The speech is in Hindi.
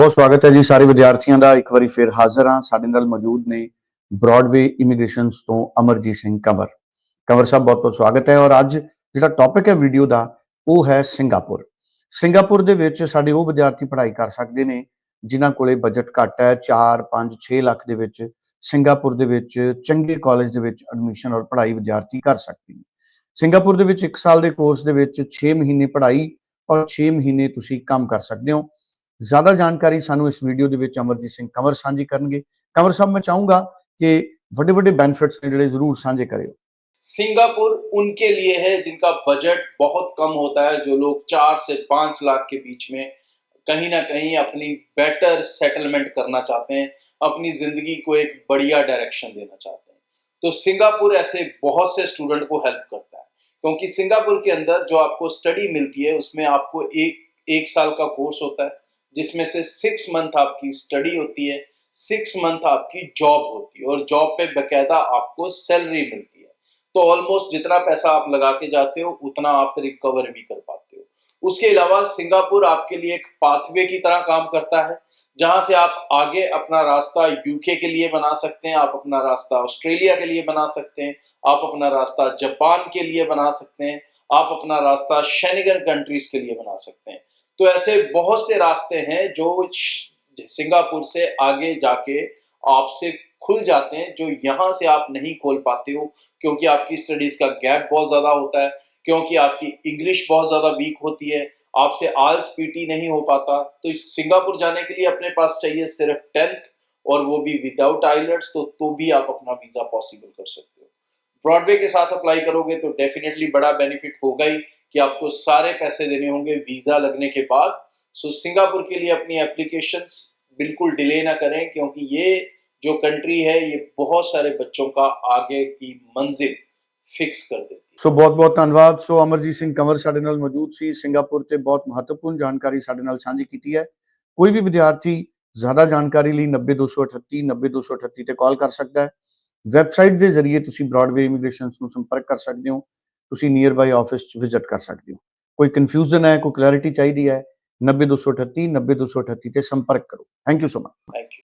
ਬਹੁਤ ਸਵਾਗਤ ਹੈ ਜੀ ਸਾਰੇ ਵਿਦਿਆਰਥੀਆਂ ਦਾ। ਇੱਕ ਵਾਰੀ ਫਿਰ ਹਾਜ਼ਰ ਹਾਂ। ਸਾਡੇ ਨਾਲ ਮੌਜੂਦ ਨੇ ਬ੍ਰੌਡਵੇ ਇਮੀਗ੍ਰੇਸ਼ਨਸ ਤੋਂ ਅਮਰਜੀਤ ਸਿੰਘ ਕੰਵਰ। ਕੰਵਰ ਸਾਹਿਬ, ਬਹੁਤ ਬਹੁਤ ਸਵਾਗਤ ਹੈ ਔਰ ਅੱਜ ਜਿਹੜਾ ਟੌਪਿਕ ਹੈ ਵੀਡੀਓ ਦਾ, ਉਹ ਹੈ ਸਿੰਗਾਪੁਰ। ਸਿੰਗਾਪੁਰ ਦੇ ਵਿੱਚ ਸਾਡੇ ਉਹ ਵਿਦਿਆਰਥੀ ਪੜ੍ਹਾਈ ਕਰ ਸਕਦੇ ਨੇ, ਜਿਨ੍ਹਾਂ ਕੋਲੇ ਬਜਟ ਘੱਟ ਹੈ 4 5 6 ਲੱਖ ਦੇ ਵਿੱਚ ਸਿੰਗਾਪੁਰ ਦੇ ਵਿੱਚ ਚੰਗੇ ਕਾਲਜ ਦੇ ਵਿੱਚ ਐਡਮਿਸ਼ਨ ਔਰ ਪੜ੍ਹਾਈ ਵਿਦਿਆਰਥੀ ਕਰ ਸਕਦੇ ਨੇ। ਸਿੰਗਾਪੁਰ ਦੇ ਵਿੱਚ 1 ਸਾਲ ਦੇ ਕੋਰਸ ਦੇ ਵਿੱਚ 6 ਮਹੀਨੇ ਪੜ੍ਹਾਈ ਔਰ 6 ਮਹੀਨੇ ਤੁਸੀਂ ਕੰਮ ਕਰ ਸਕਦੇ ਹੋ। ਜ਼ਿਆਦਾ ਜਾਣਕਾਰੀ ਸਾਨੂੰ ਇਸ ਵੀਡੀਓ ਦੇ ਵਿੱਚ ਅਮਰਜੀਤ ਸਿੰਘ ਕੰਵਰ ਸਾਂਝੀ ਕਰਨਗੇ ਕੰਵਰ ਸਾਹਿਬ ਮੈਂ ਚਾਹੂੰਗਾ ਕਿ ਵੱਡੇ ਵੱਡੇ ਬੈਨੀਫਿਟਸ ਨੇ ਜਿਹੜੇ ਜ਼ਰੂਰ ਸਾਂਝੇ ਕਰਿਓ सिंगापुर उनके लिए है जिनका बजट बहुत कम होता है जो लोग चार से पांच लाख के बीच में कहीं ना कहीं अपनी बेटर सेटलमेंट करना चाहते हैं अपनी जिंदगी को एक बढ़िया डायरेक्शन देना चाहते हैं तो सिंगापुर ऐसे बहुत से स्टूडेंट को हेल्प करता है क्योंकि सिंगापुर के अंदर जो आपको स्टडी मिलती है उसमें आपको एक एक साल का कोर्स होता है जिसमें से सिक्स मंथ आपकी स्टडी होती है सिक्स मंथ आपकी जॉब होती है, और जॉब पे बकायदा आपको सैलरी मिलती है। तो ऑलमोस्ट जितना पैसा आप लगा के जाते हो, उतना आप रिकवर भी कर पाते हो। उसके अलावा सिंगापुर आपके लिए एक पाथवे की तरह काम करता है, जहाँ से आप आगे अपना रास्ता यूके के लिए बना सकते हैं, आप अपना रास्ता ऑस्ट्रेलिया के लिए बना सकते हैं, आप अपना रास्ता जापान के लिए बना सकते हैं, आप अपना रास्ता शेनिगन कंट्रीज़ के लिए बना सकते हैं। तो ऐसे बहुत से रास्ते हैं जो सिंगापुर से आगे जाके आपसे खुल जाते हैं, जो यहाँ से आप नहीं खोल पाते हो, क्योंकि आपकी स्टडीज़ का गैप बहुत ज़्यादा होता है, क्योंकि आपकी इंग्लिश बहुत ज़्यादा वीक होती है, आपसे आल्स पीटी नहीं हो पाता। तो सिंगापुर जाने के लिए अपने पास चाहिए सिर्फ़ टेंथ, और वो भी विदाउट आइलट्स तो तो भी आप अपना वीज़ा पॉसिबल कर सकते हो। ब्रॉडवे के साथ अप्लाई करोगे तो डेफिनेटली बड़ा बेनिफिट होगा ही कि आपको सारे पैसे देने होंगे वीजा लगने के बाद सो सिंगापुर के लिए अपनी एप्लीकेशंस बिल्कुल डिले ना करें क्योंकि ये जो कंट्री है ये बहुत सारे बच्चों का आगे की मंजिल ਫਿਕਸ ਕਰ ਦਿੱਤੀ ਹੈ ਸੋ ਬਹੁਤ ਬਹੁਤ ਧੰਨਵਾਦ ਸੋ ਅਮਰਜੀਤ ਸਿੰਘ ਕੰਵਰ ਸਾਡੇ ਨਾਲ ਮੌਜੂਦ ਸੀ ਸਿੰਗਾਪੁਰ ਤੇ ਬਹੁਤ ਮਹੱਤਵਪੂਰਨ ਜਾਣਕਾਰੀ ਸਾਡੇ ਨਾਲ ਸਾਂਝੀ ਕੀਤੀ ਹੈ ਕੋਈ ਵੀ ਵਿਦਿਆਰਥੀ ਜ਼ਿਆਦਾ ਜਾਣਕਾਰੀ ਲਈ 90238 90238 ਤੇ ਕਾਲ ਕਰ ਸਕਦਾ ਹੈ ਵੈਬਸਾਈਟ ਦੇ ਜ਼ਰੀਏ ਤੁਸੀਂ ਬ੍ਰੌਡਵੇ ਇਮੀਗ੍ਰੇਸ਼ਨਸ ਨੂੰ ਸੰਪਰਕ ਕਰ ਸਕਦੇ ਹੋ ਤੁਸੀਂ ਨੀਅਰ ਬਾਈ ਆਫਿਸ ਚ ਵਿਜ਼ਿਟ ਕਰ ਸਕਦੇ ਹੋ ਕੋਈ ਕਨਫਿਊਜ਼ਨ ਹੈ ਕੋਈ ਕਲੈਰਿਟੀ ਚਾਹੀਦੀ ਹੈ 90238 90238 ਤੇ ਸੰਪਰਕ ਕਰੋ thank you so much thank you